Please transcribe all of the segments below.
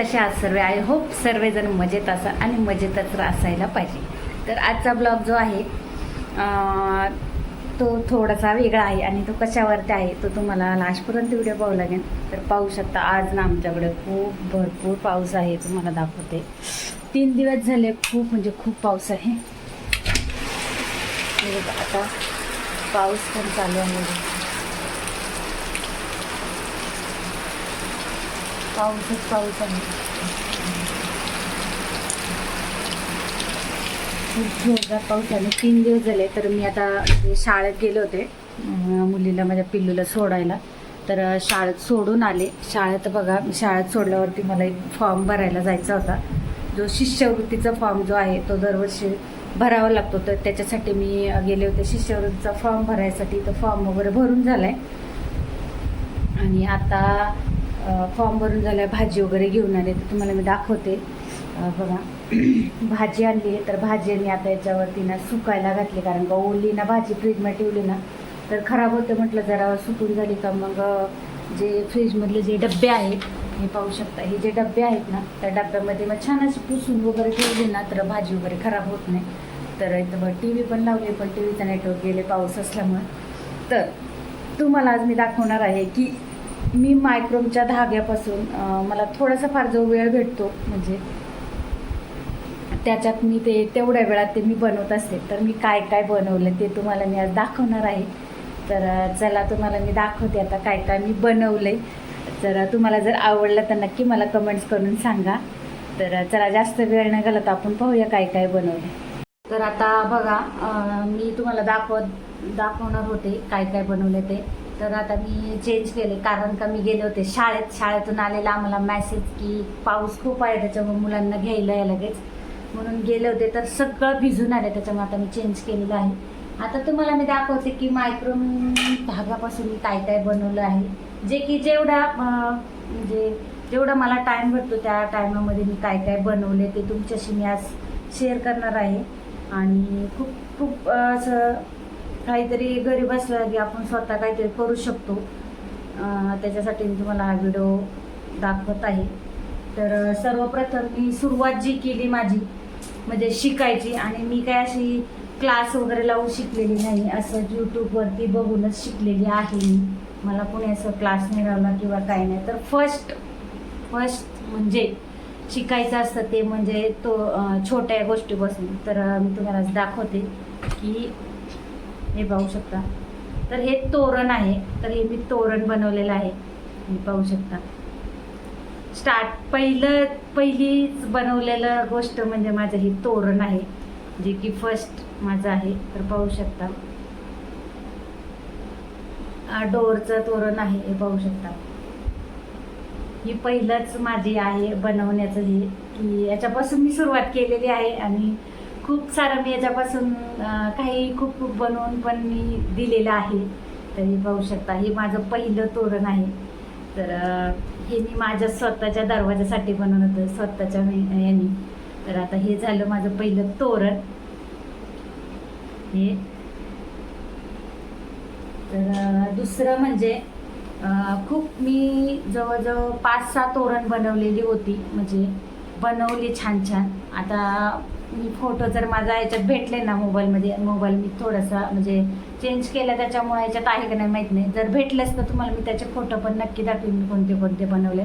नमस्कार कसे आहात सर्व? आय होप सर्वजण मजेत असा आणि मजेतच असायला पाहिजे. तर आजचा ब्लॉग जो आहे तो थोडासा वेगळा आहे आणि तो कशावरती आहे तो तुम्हाला लास्टपर्यंत व्हिडिओ पाहू लागेल. तर पाहू शकता आज ना आमच्याकडे खूप भरपूर पाऊस आहे तुम्हाला दाखवते. तीन दिवस झाले खूप म्हणजे खूप पाऊस आहे. आता पाऊस पण चालू आहे. पाऊसच पाऊस आहे खूप जोरदार पाऊस आले तीन दिवस झाले तर मी आता शाळेत गेले होते मुलीला माझ्या पिल्लूला सोडायला तर शाळेत सोडून आले शाळेत बघा शाळेत सोडल्यावरती मला एक फॉर्म भरायला जायचा होता. जो शिष्यवृत्तीचा फॉर्म जो आहे तो दरवर्षी भरावा लागतो. तर त्याच्यासाठी मी गेले होते शिष्यवृत्तीचा फॉर्म भरायसाठी. तो फॉर्म वगैरे भरून झाला आहे आणि आता फॉर्म भरून झाल्या भाजी वगैरे घेऊन आले तर तुम्हाला मी दाखवते. बघा. भाजी आणली आहे तर भाजी मी आता याच्यावरती ना सुकायला घातली कारण का ओली ना भाजी फ्रीजमध्ये ठेवली ना तर खराब होतं म्हटलं जरा सुकून झाली का मग जे फ्रीजमधले जे डबे आहेत हे पाहू शकता. हे जे डबे आहेत ना त्या डब्यामध्ये मग छान अशी पुसून वगैरे ठेवली ना तर भाजी वगैरे खराब होत नाही. तर इथं टी व्ही पण लावली पण टी व्हीचा नेटवर्क गेले पाऊस असल्यामुळे. तर तुम्हाला आज मी दाखवणार आहे की मी मायक्रोमच्या धाग्यापासून मला थोडासा फार जो वेळ भेटतो म्हणजे त्याच्यात मी ते तेवढ्या वेळात ते मी बनवत असते. तर मी काय काय बनवलं ते तुम्हाला मी आज दाखवणार आहे. तर चला तुम्हाला मी दाखवते आता काय काय मी बनवलं तर तुम्हाला जर आवडलं तर नक्की मला कमेंट्स करून सांगा. तर चला जास्त वेळ न घालत आपण पाहूया काय काय बनवलं तर आता बघा मी तुम्हाला दाखवत दाखवणार होते काय काय बनवले ते. तर आता मी चेंज केले. कारण का मी गेले होते शाळेत. शाळेतून आलेला आम्हाला मॅसेज की पाऊस खूप आहे त्याच्यामुळे मुलांना घ्यायला आहे लगेच. म्हणून गेले होते तर सगळं भिजून आले त्याच्यामुळे आता मी चेंज केलेलं आहे. आता तुम्हाला मी दाखवते की मायक्रोन धागापासून मी काय काय बनवलं आहे. जे की जेवढा म्हणजे जेवढा मला टाईम भेटतो त्या टायमामध्ये मी काय काय बनवले ते तुमच्याशी मी आज शेअर करणार आहे. आणि खूप खूप असं काहीतरी घरी बसल्या की आपण स्वतः काहीतरी करू शकतो. त्याच्यासाठी मी तुम्हाला हा व्हिडिओ दाखवत आहे. तर सर्वप्रथम मी सुरुवात जी केली माझी म्हणजे शिकायची आणि मी काय अशी क्लास वगैरे लावून शिकलेली नाही असं यूट्यूबवरती बघूनच शिकलेली आहे मी. मला कोणी असं क्लास मिळवला किंवा काही नाही. तर फर्स्ट फर्स्ट म्हणजे शिकायचं असतं ते म्हणजे तो छोट्या गोष्टीपासून. तर मी तुम्हाला दाखवते की हे पाहू शकता. तर हे तोरण आहे. तर हे मी तोरण बनवलेलं आहे. हे पाहू शकता. स्टार्ट पहिलं पहिलीच बनवलेलं गोष्ट म्हणजे माझं हे तोरण आहे. जे की फर्स्ट माझं आहे. तर पाहू शकता. डोरचं डोअरचं तोरण आहे. हे पाहू शकता. ही पहिलंच माझी आहे बनवण्याचं हे. की याच्यापासून मी सुरुवात केलेली आहे आणि खूप सारं मी याच्यापासून काही खूप खूप बनवून पण मी दिलेलं आहे. तर हे पाहू शकता हे माझं पहिलं तोरण आहे. तर हे मी माझ्या स्वतःच्या दरवाजासाठी बनवलं होतं स्वतःच्या याने यांनी. तर आता हे झालं माझं पहिलं तोरण. हे. तर दुसरं म्हणजे खूप मी जवळजवळ पाच सहा तोरण बनवलेली होती. म्हणजे बनवली छान छान. आता मी फोटो जर माझा याच्यात भेटले ना मोबाईलमध्ये मोबाईल मी थोडासा म्हणजे चेंज केला त्याच्यामुळे याच्यात आहे का नाही माहीत नाही. जर भेटलेच तर तुम्हाला मी त्याचे फोटो पण नक्की दाखवीन मी कोणते कोणते बनवले.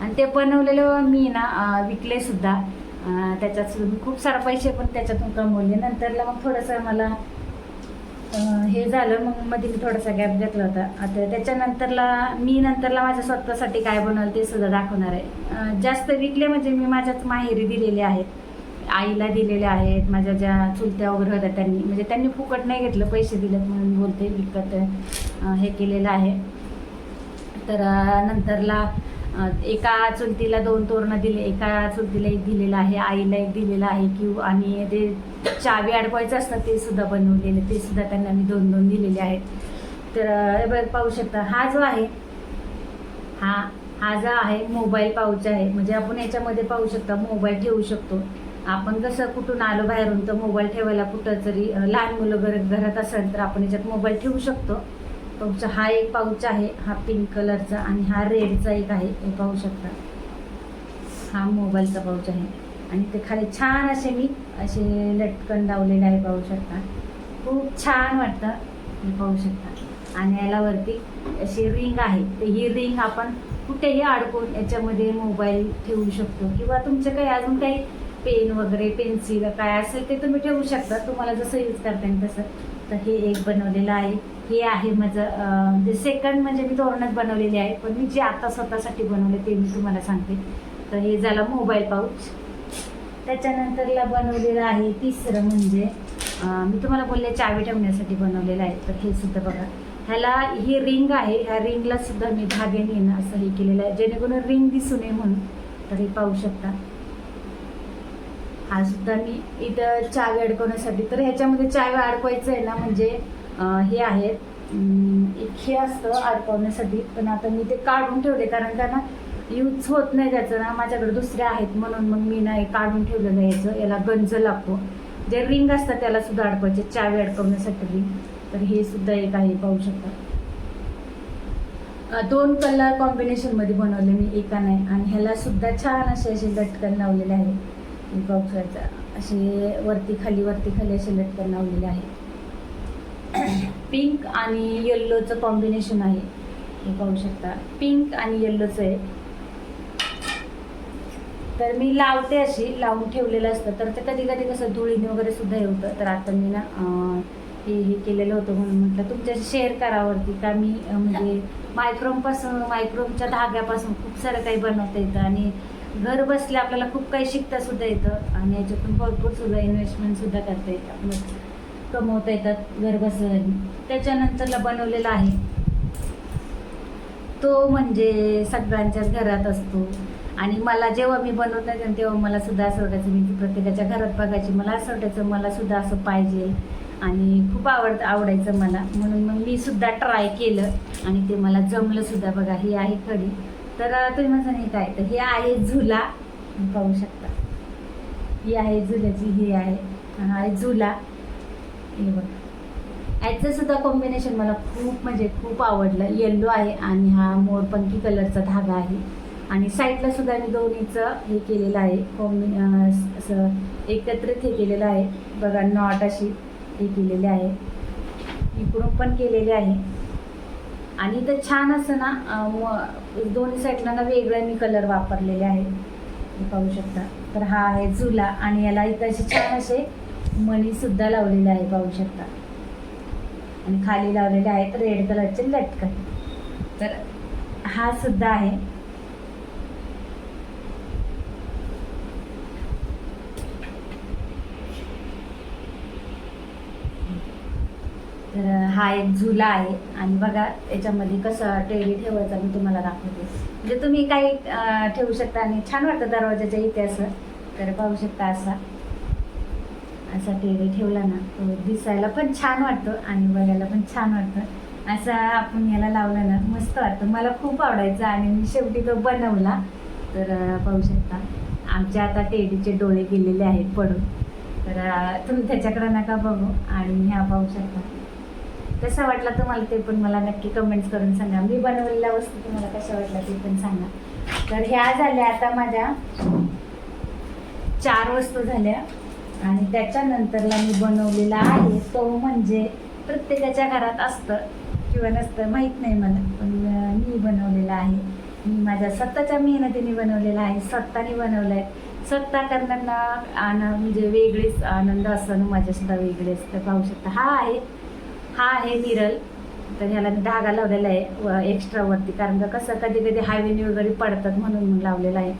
आणि ते बनवलेले मी ना विकले सुद्धा. त्याच्यात मी खूप सारे पैसे पण त्याच्यातून कमवले. नंतरला मग थोडंसं मला हे झालं मग मध्ये मी थोडासा गॅप घेतला होता. आता त्याच्यानंतरला मी नंतरला माझ्या स्वतःसाठी काय बनवलं ते सुद्धा दाखवणार आहे. जास्त विकले म्हणजे मी माझ्याच माहेरी दिलेले आहेत. आईला दिलेले आहेत माझ्या ज्या चुलत्या वगैरे होत्या त्यांनी म्हणजे त्यांनी फुकट नाही घेतलं पैसे दिलेत म्हणून बोलते विकत हे केलेलं आहे. तर नंतरला एका चुलतीला दोन तोरणं दिले एका चुलतीला एक दिलेलं आहे आईला एक दिलेलं आहे की आणि ते चावी अडकवायचं असतात ते सुद्धा बनवलेले ते सुद्धा त्यांना मी दोन दोन दिलेले आहेत. तर बघ पाहू शकता हा जो आहे हा हा जो आहे मोबाईल पाऊच आहे. म्हणजे आपण याच्यामध्ये पाहू शकता मोबाईल ठेवू शकतो. आपण कसं कुठून आलो बाहेरून तर मोबाईल ठेवायला कुठं जरी लहान मुलं घर घरात असेल तर आपण याच्यात मोबाईल ठेवू शकतो. पाऊच हा एक पाऊच आहे हा पिंक कलरचा आणि हा रेडचा एक आहे हे पाहू शकता. हा मोबाईलचा पाऊच आहे. आणि ते खाली छान असे मी असे लटकन लावलेले आहे पाहू शकता. खूप छान वाटतं हे पाहू शकता. आणि याला वरती अशी रिंग आहे. तर ही रिंग आपण कुठेही अडकून याच्यामध्ये मोबाईल ठेवू शकतो. किंवा तुमचे काही अजून काही पेन वगैरे पेन्सिल काय असेल ते तुम्ही ठेवू शकता. तुम्हाला जसं यूज करता येईल तसं. तर हे एक बनवलेलं आहे. हे आहे माझं जे म्हणजे सेकंड म्हणजे मी तोरणच बनवलेले आहे. पण मी जे आता स्वतःसाठी बनवले ते मी तुम्हाला सांगते. तर हे झालं मोबाईल पाऊच त्याच्यानंतरला बनवलेलं आहे तिसरं म्हणजे मी तुम्हाला बोलले चावी ठेवण्यासाठी बनवलेलं आहे. तर हे सुद्धा बघा. ह्याला ही रिंग आहे. ह्या रिंगला सुद्धा मी धाग्याने ना असं हे केलेलं आहे. जेणेकरून रिंग दिसू नये म्हणून. तर हे पाहू शकता. आज सुद्धा मी इथं चाय अडकवण्यासाठी तर ह्याच्यामध्ये चाय अडकवायचं आहे ना म्हणजे हे आहेत एक हे असतं अडकवण्यासाठी पण आता मी ते काढून ठेवले कारण का ना यूज होत नाही त्याचं ना. माझ्याकडे दुसरे आहेत म्हणून मग मी ना हे काढून ठेवलेलं याचं. याला गंज लागतो. जे रिंग असतात त्याला सुद्धा अडकवायचे चावी अडकवण्यासाठी रिंग. तर हे सुद्धा एक आहे पाहू शकता. दोन कलर कॉम्बिनेशनमध्ये बनवले मी एका नाही. आणि ह्याला सुद्धा छान असे असे लटकन लावलेले आहे हे पाहू असे वरती खाली वरती खाली असे लटकन लावलेले आहे. पिंक आणि येल्लोचं कॉम्बिनेशन आहे. हे पाहू शकता. पिंक आणि येल्लोचं आहे. तर मी लावते अशी लावून ठेवलेलं असतं. तर ते कधी कधी कसं धुळीने वगैरे सुद्धा हे होतं तर आता मी ना हे हे केलेलं होतं म्हणून म्हटलं तुमच्याशी शेअर करावरती का मी म्हणजे मायक्रोमपासून मायक्रोमच्या धाग्यापासून खूप सारं काही बनवता येतं आणि घर बसल्या आपल्याला खूप काही शिकता सुद्धा येतं आणि याच्यातून भरपूर सुद्धा इन्व्हेस्टमेंट सुद्धा करता येतं. आपलं कमवता येतात घर बसल्या त्याच्यानंतरला बनवलेला आहे. तो म्हणजे सगळ्यांच्याच घरात असतो. आणि मला जेव्हा मी बनवत नाही तेव्हा मला सुद्धा असं वाटायचं मी ती प्रत्येकाच्या घरात बघायची. मला असं वाटायचं मला सुद्धा असं पाहिजे. आणि खूप आवड आवडायचं मला. म्हणून मग मी सुद्धा ट्राय केलं. आणि ते मला जमलं सुद्धा. बघा ही आहे खडी तर तुम्ही म्हणता नाही काय तर हे आहे झुला. पाहू शकता. ही आहे झुल्याची ही आहे हा आहे झुला. हे बघ. याचं सुद्धा कॉम्बिनेशन मला खूप म्हणजे खूप आवडलं. येल्लो आहे आणि हा मोरपंखी कलरचा धागा आहे. आणि साईडला सुद्धा मी दोन्हीचं हे केलेलं आहे. कॉम्बि असं एकत्रित हे केलेलं आहे. बघा नॉट अशी हे केलेले आहे. इकडून पण केलेले आहे. आणि इथं छान असं ना म- दोन्ही साईडला ना वेगळे मी कलर वापरलेले आहे पाहू शकता. तर हा आहे झुला आणि याला इथं असे छान असे मणी सुद्धा लावलेले आहे पाहू शकता. आणि खाली लावलेले आहेत रेड कलरचे लटकन. तर हा सुद्धा आहे. तर हा एक झुला आहे. आणि बघा याच्यामध्ये कसं टेडी ठेवायचा मी तुम्हाला दाखवते. म्हणजे तुम्ही काही ठेवू शकता आणि छान वाटतं दरवाजाच्या इथे असं तर पाहू शकता असा. असा टेडी ठेवला ना तो दिसायला पण छान वाटतो आणि बघायला पण छान वाटतं. असा आपण याला लावला ना मस्त वाटतं. मला खूप आवडायचं आणि मी शेवटी तो बनवला. तर पाहू शकता. आमच्या आता टेडीचे डोळे गेलेले आहेत पडून. तर तुम्ही त्याच्याकडे नका बघू आणि ह्या पाहू शकता. कसा वाटला तुम्हाला ते पण मला नक्की कमेंट्स करून सांगा. मी बनवलेल्या वस्तू तुम्हाला कशा वाटल्या ते पण सांगा. तर ह्या झाल्या आता माझ्या चार वस्तू झाल्या. आणि त्याच्यानंतरला मी बनवलेला आहे तो म्हणजे प्रत्येकाच्या घरात असतं किंवा नसतं माहीत नाही मला. पण मी बनवलेला आहे. मी माझ्या स्वतःच्या मेहनतीने बनवलेला आहे स्वतःने बनवलं आहे स्वतः करताना आनंद म्हणजे वेगळीच आनंद असतो माझ्यासुद्धा वेगळे असतं. पाहू शकता. हा आहे हा आहे मिरल तर ह्याला मी धागा लावलेला आहे व एक्स्ट्रा वरती. कारण का कसं कधी कधी हायवेने वगैरे पडतात म्हणून लावलेला आहे.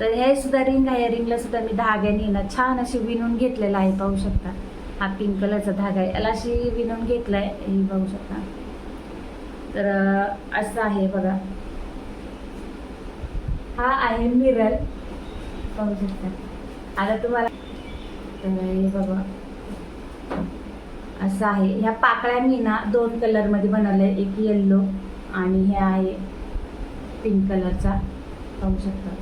तर हे सुद्धा रिंग आहे. रिंगला सुद्धा मी धाग्याने ना छान अशी विणून घेतलेला आहे पाहू शकता. हा पिंक कलरचा धागा आहे. याला अशी विणून घेतला आहे हे पाहू शकता. तर असं आहे बघा. हा आहे मिरल पाहू शकता. आता तुम्हाला तर हे बघा. असं आहे. ह्या पाकळ्या मी ना दोन कलरमध्ये बनवल्या. आहे एक येल्लो आणि हे आहे पिंक कलरचा पाहू शकता.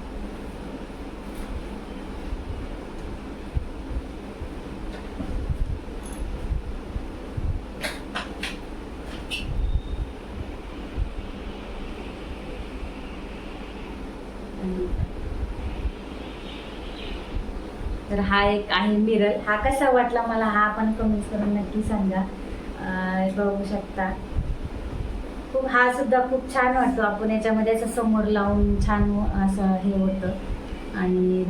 तर हा एक आहे मिरल हा कसा वाटला मला हा पण कमेंट करून नक्की सांगा. बघू शकता. खूप हा सुद्धा खूप छान वाटतो. आपण याच्यामध्ये असं समोर लावून छान असं हे होतं. आणि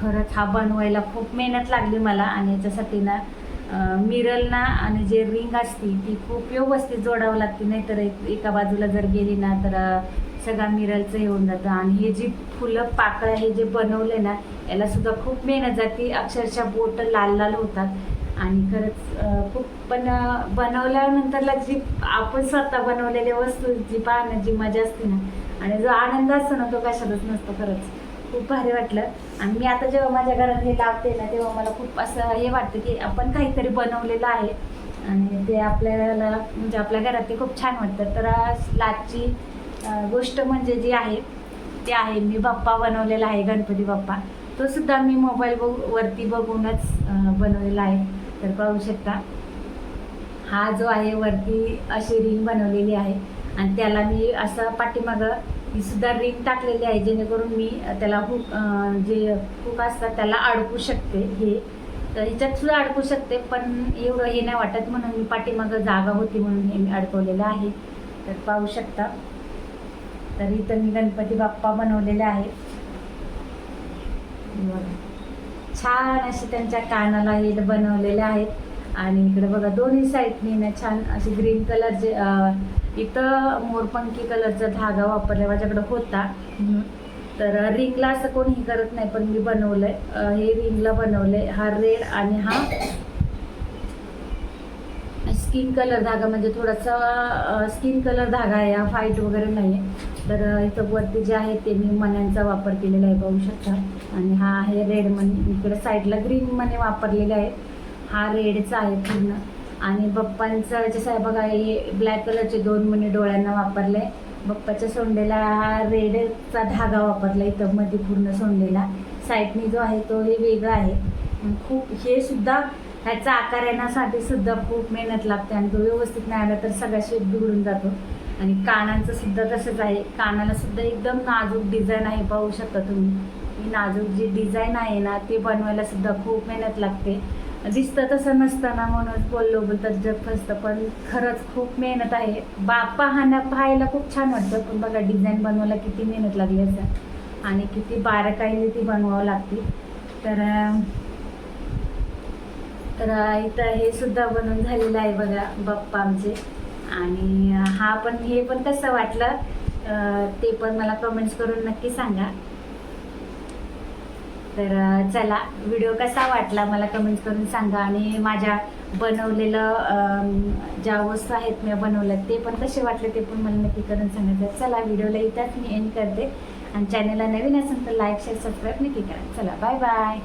खरंच हा बनवायला खूप मेहनत लागली मला. आणि याच्यासाठी ना अं, मिरल ना आणि जे रिंग असते ती खूप व्यवस्थित जोडावं लागते. नाहीतर एक एका बाजूला जर गेली ना तर सगळा मिरलचं येऊन जातं. आणि हे जी फुलं पाकळ्या हे जे बनवले ना याला सुद्धा खूप मेहनत जाते. अक्षरशः बोट लाल लाल होतात. आणि खरंच खूप पण बनवल्यानंतरला जी आपण स्वतः बनवलेल्या वस्तू जी पाहणं जी मजा असते ना आणि जो आनंद असतो ना तो कशातच नसतो खरंच. खूप भारी वाटलं. आणि मी आता जेव्हा माझ्या घरात हे लावते ना तेव्हा मला खूप असं हे वाटतं की आपण काहीतरी बनवलेलं आहे. आणि ते आपल्याला म्हणजे आपल्या घरात ते खूप छान वाटतं. तर लाची गोष्ट म्हणजे जी आहे ते आहे. मी बाप्पा बनवलेला आहे गणपती बाप्पा. तो सुद्धा मी मोबाईल बघ वरती बघूनच बनवलेला आहे. तर पाहू शकता. हा जो आहे वरती अशी रिंग बनवलेली आहे. आणि त्याला मी असं पाठीमागं ही सुद्धा रिंग टाकलेली आहे जेणेकरून मी त्याला हुक जे हुक असतात त्याला अडकू शकते हे. तर ह्याच्यात सुद्धा अडकू शकते पण एवढं हे नाही वाटत. म्हणून मी पाठीमागं जागा होती म्हणून हे मी अडकवलेलं आहे. तर पाहू शकता. तर इथं मी गणपती बाप्पा बनवलेले आहे. बघा. छान असे त्यांच्या कानाला हे बनवलेले आहेत. आणि इकडे बघा दोन्ही साईडनी ना छान असे ग्रीन कलरचे इथं मोरपंखी कलरचा धागा वापरला माझ्याकडे होता. तर रिंगला असं कोणीही करत नाही पण मी बनवलंय. अं, हे रिंगला बनवलंय. हा रेड आणि हा स्किन कलर धागा म्हणजे थोडासा स्किन कलर धागा आहे. हा फाईट वगैरे नाही आहे तर इथं वरती जे आहे ते मी मण्यांचा वापर केलेला आहे पाहू शकता. आणि हा आहे रेड मनी इकडे साईडला ग्रीन मनी वापरलेले आहेत. हा रेडचा आहे पूर्ण. आणि बप्पांचा जसं आहे बघा हे ब्लॅक कलरचे दोन मनी डोळ्यांना वापरले. बप्पाच्या सोंडेला हा रेडचा धागा वापरला इथं मध्ये पूर्ण सोंडेला. साईडनी जो आहे तो हे वेगळा आहे. खूप हे सुद्धा ह्याचा आकार येण्यासाठी सुद्धा खूप मेहनत लागते आणि तो व्यवस्थित नाही आला तर सगळा शेप बिघडून जातो. आणि कानांचं सुद्धा तसंच आहे. कानाला सुद्धा एकदम नाजूक डिझाईन आहे पाहू शकता तुम्ही. ही नाजूक जी डिझाईन आहे ना ती बनवायला सुद्धा खूप मेहनत लागते. दिसतं तसं नसतं ना म्हणून बोललो बोलतात जग फसतं पण खरंच खूप मेहनत आहे. बा पाहण्या पाहायला खूप छान वाटतं. पण बघा डिझाईन बनवायला किती मेहनत लागली असं आणि किती बारकाईने ती बनवावं लागते. तर तर इथं हे सुद्धा बनवून झालेलं आहे बघा बाप्पा आमचे. आणि हा पण हे पण कसं वाटलं ते पण मला कमेंट्स करून नक्की सांगा. तर चला व्हिडिओ कसा वाटला मला कमेंट्स करून सांगा. आणि माझ्या बनवलेलं ज्या वस्तू आहेत मी बनवल्या ते पण कसे वाटले ते पण मला नक्की करून सांगायचं चला व्हिडिओला इथंच मी एंड करते. आणि चॅनलला नवीन असेल तर लाईक शेअर सबस्क्राईब नक्की करा. चला बाय बाय